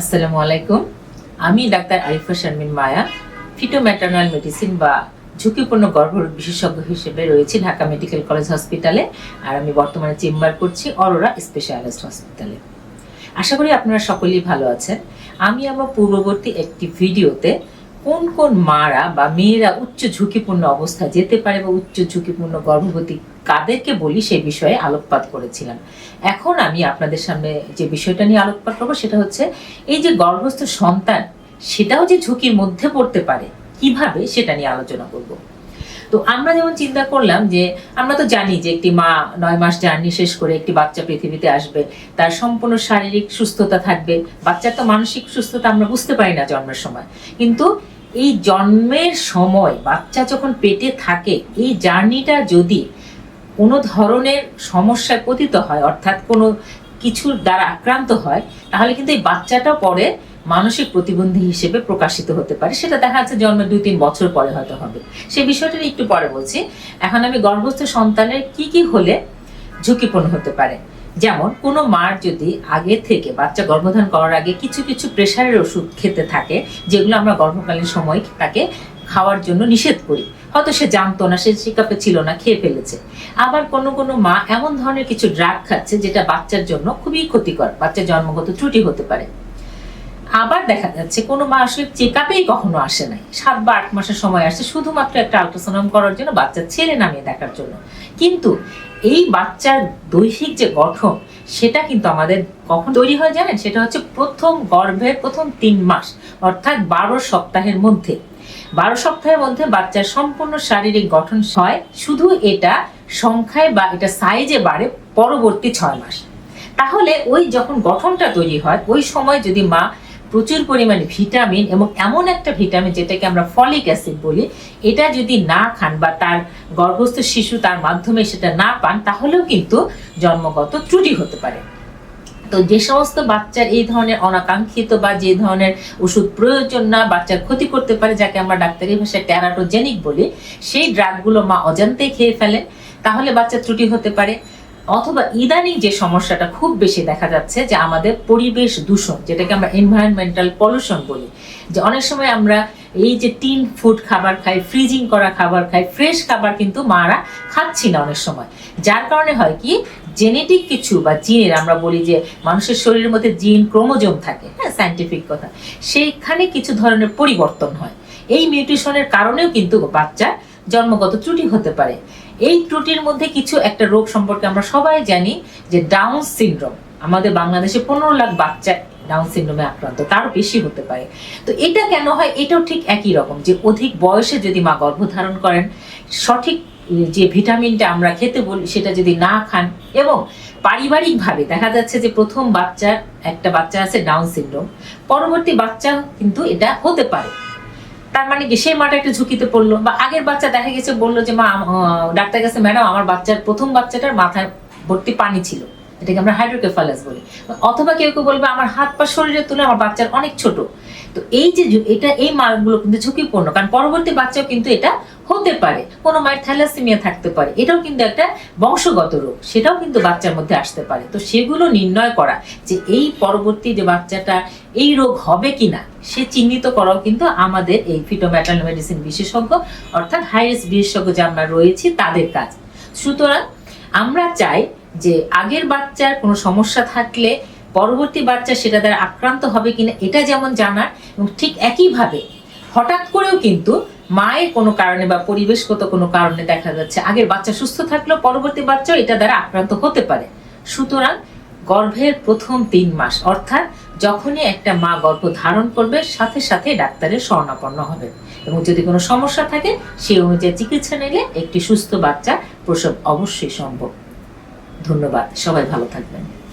আসসালামু আলাইকুম। আমি doctor Arifa Sharmin Maya feto fetomaternal medicine বা ঝুঁকিপূর্ণ গর্ভরোগ বিশেষজ্ঞ হিসেবে রয়েছি ঢাকা মেডিকেল কলেজ হসপিটালে আর আমি বর্তমানে চেম্বার করছি অরোরা স্পেশালিস্ট হসপিটালে। আশা করি আপনারা সকলেই ভালো আছেন। আমি আমার পূর্ববর্তী একটি ভিডিওতে কোন কোন মারা বা মেয়েরা উচ্চ ঝুঁকিপূর্ণ অবস্থায় যেতে পারে বা উচ্চ ঝুঁকিপূর্ণ গর্ভবতী কাদেরকে বলি সেই বিষয়ে আলোকপাত করেছিলাম। এখন আমি আপনাদের সামনে যে বিষয়টা নিয়ে আলোকপাত করব সেটা হচ্ছে, এই যে গর্ভস্থ সন্তান, সেটাও যে ঝুঁকির মধ্যে পড়তে পারে, কীভাবে সেটা নিয়ে আলোচনা করব। তো আমরা যেমন চিন্তা করলাম যে, আমরা তো জানি যে একটি মা নয় মাস জার্নি শেষ করে একটি বাচ্চা পৃথিবীতে আসবে, তার সম্পূর্ণ শারীরিক সুস্থতা থাকবে, বাচ্চার তো মানসিক সুস্থতা আমরা বুঝতে পারি না জন্মের সময়। কিন্তু এই জন্মের সময় বাচ্চা যখন পেটে থাকে, এই জার্নিটা যদি কোনো ধরনের সমস্যায় পতিত হয়, অর্থাৎ কোনো কিছুর দ্বারা আক্রান্ত হয়, তাহলে কিন্তু এই বাচ্চাটা পরে মানসিক প্রতিবন্ধী হিসেবে প্রকাশিত হতে পারে। সেটা দেখা যাচ্ছে জন্মের দুই তিন বছর পরে হয়তো হবে। সেই বিষয়টা একটু পরে বলছি। এখন আমি গর্ভস্থ সন্তানের কি কি হলে ঝুঁকিপূর্ণ হতে পারে? যেমন, কোনো মার যদি আগে থেকে বাচ্চা গর্ভধারণ করার আগে কিছু কিছু প্রেশারের ওষুধ খেতে থাকে, যেগুলো আমরা গর্ভকালীন সময় তাকে খাওয়ার জন্য নিষেধ করি। হয়তো সে জানতো না, সে শিকাপে ছিল না, খেয়ে ফেলেছে। আবার কোনো কোনো মা এমন ধরনের কিছু ড্রাগ খাচ্ছে যেটা বাচ্চার জন্য খুবই ক্ষতিকর, বাচ্চার জন্মগত ত্রুটি হতে পারে। আবার দেখা যাচ্ছে, কোনো মা আসলে চেক আপেই কখনো আসে নাই। সাত বা আট মাসের সময় আসে শুধুমাত্র একটা আল্ট্রাসাউন্ড করার জন্য বাচ্চার ছেলে নামিয়ে দেখার জন্য। কিন্তু এই বাচ্চার দৈহিক যে গঠন, সেটা কিন্তু আমাদের কখন তৈরি হয় জানেন? সেটা হচ্ছে প্রথম গর্ভের প্রথম তিন মাস, অর্থাৎ বারো সপ্তাহের মধ্যে। বারো সপ্তাহের মধ্যে বাচ্চার সম্পূর্ণ শারীরিক গঠন হয়, শুধু এটা সংখ্যায় বা এটা সাইজে বাড়ে পরবর্তী ছয় মাস। তাহলে ওই যখন গঠনটা তৈরি হয়, ওই সময় যদি মা প্রচুর পরিমাণে ভিটামিন এবং এমন একটা ভিটামিন যেটাকে আমরা ফলিক অ্যাসিড বলি, এটা যদি না খান বা তার গর্ভস্থ শিশু তার মাধ্যমে সেটা না পান, তাহলেও কিন্তু জন্মগত ত্রুটি হতে পারে। তো যে সমস্ত বাচ্চার এই ধরনের অনাকাঙ্ক্ষিত বা যে ধরনের ওষুধ প্রয়োজন না বাচ্চার ক্ষতি করতে পারে, যাকে আমরা ডাক্তারি ভাষায় ট্যারাটোজেনিক বলি, সেই ড্রাগগুলো মা অজান্তেই খেয়ে ফেলেন তাহলে বাচ্চার ত্রুটি হতে পারে। অথবা ইদানিং যে সমস্যাটা খুব বেশি দেখা যাচ্ছে যে আমাদের পরিবেশ দূষণ, যেটাকে আমরা এনভায়রনমেন্টাল পলিউশন বলি, যে অনেক সময় আমরা এই যে টিন ফুড খাবার খাই ফ্রিজিং করা খাবার খাই ফ্রেশ খাবার কিন্তু মারা খাচ্ছি না অনেক সময়। যার কারণে হয় কি জেনেটিক কিছু বা জিনের, আমরা বলি যে মানুষের শরীরের মধ্যে জিন ক্রোমোজোম থাকে হ্যাঁ সাইন্টিফিক কথা, সেইখানে কিছু ধরনের পরিবর্তন হয়। এই মিউটেশনের কারণেও কিন্তু বাচ্চা জন্মগত ত্রুটি হতে পারে। এই ত্রুটির মধ্যে কিছু একটা রোগ সম্পর্কে আমরা সবাই জানি যে ডাউন সিনড্রোম আমাদের বাংলাদেশে পনেরো লাখ বাচ্চা ডাউন সিনড্রোমে আক্রান্ত, তারও বেশি হতে পারে। তো এটা কেন হয়? এটাও ঠিক একই রকম যে অধিক বয়সে যদি মা গর্ভধারণ করেন, সঠিক যে ভিটামিনটা আমরা খেতে বলি, সেটা যদি না খান এবং পারিবারিকভাবে দেখা যাচ্ছে যে প্রথম বাচ্চার একটা বাচ্চা আছে ডাউন সিনড্রোম পরবর্তী বাচ্চা কিন্তু এটা হতে পারে। তার মানে কি? সেই মাটা একটু ঝুঁকিতে পড়ল। বা আগের বাচ্চা দেখা গেছে, বলল যে, মা ডাক্তার কাছে, ম্যাডাম, আমার বাচ্চার প্রথম বাচ্চাটার মাথায় ভর্তি পানি ছিল। এটাকে আমরা হাইড্রোকেফালাস বলি। অথবা কেউ কেউ বলবে, আমার হাত পা শরীরের তুলে আমার বাচ্চার অনেক ছোট। তো এই যে এটা, এই মার্কগুলো কিন্তু ঝুঁকিপূর্ণ। কারণ পরবর্তী বাচ্চাও কিন্তু এটা হতে পারে। কোনো মায়ের থ্যালাসেমিয়া থাকতে পারে। এটাও কিন্তু একটা বংশগত রোগ, সেটাও কিন্তু বাচ্চার মধ্যে আসতে পারে। তো সেগুলো নির্ণয় করা যে এই পরবর্তী যে বাচ্চাটা এই রোগ হবে কিনা, সে চিহ্নিত করাও কিন্তু আমাদের এই ফিটোম্যাটাল মেডিসিন বিশেষজ্ঞ, অর্থাৎ হাইয়েস্ট বিশেষজ্ঞ যে আমরা রয়েছি, তাদের কাজ। সুতরাং আমরা চাই যে আগের বাচ্চার কোনো সমস্যা থাকলে পরবর্তী বাচ্চা সেটা দ্বারা আক্রান্ত হবে কিনা, এটা যেমন জানার, এবং ঠিক একইভাবে হঠাৎ করেও কিন্তু মায়ের কোনো কারণে বা পরিবেশগত কোনো কারণে দেখা যাচ্ছে আগের বাচ্চা সুস্থ থাকলেও পরবর্তী বাচ্চাও এটা দ্বারা আক্রান্ত হতে পারে। সুতরাং গর্ভের প্রথম তিন মাস, অর্থাৎ যখনই একটা মা গর্ভ ধারণ করবে, সাথে সাথে ডাক্তারের শরণাপন্ন হবে। এবং যদি কোনো সমস্যা থাকে সেই অনুযায়ী চিকিৎসা নিলে একটি সুস্থ বাচ্চা প্রসব অবশ্যই সম্ভব। ধন্যবাদ, সবাই ভালো থাকবেন।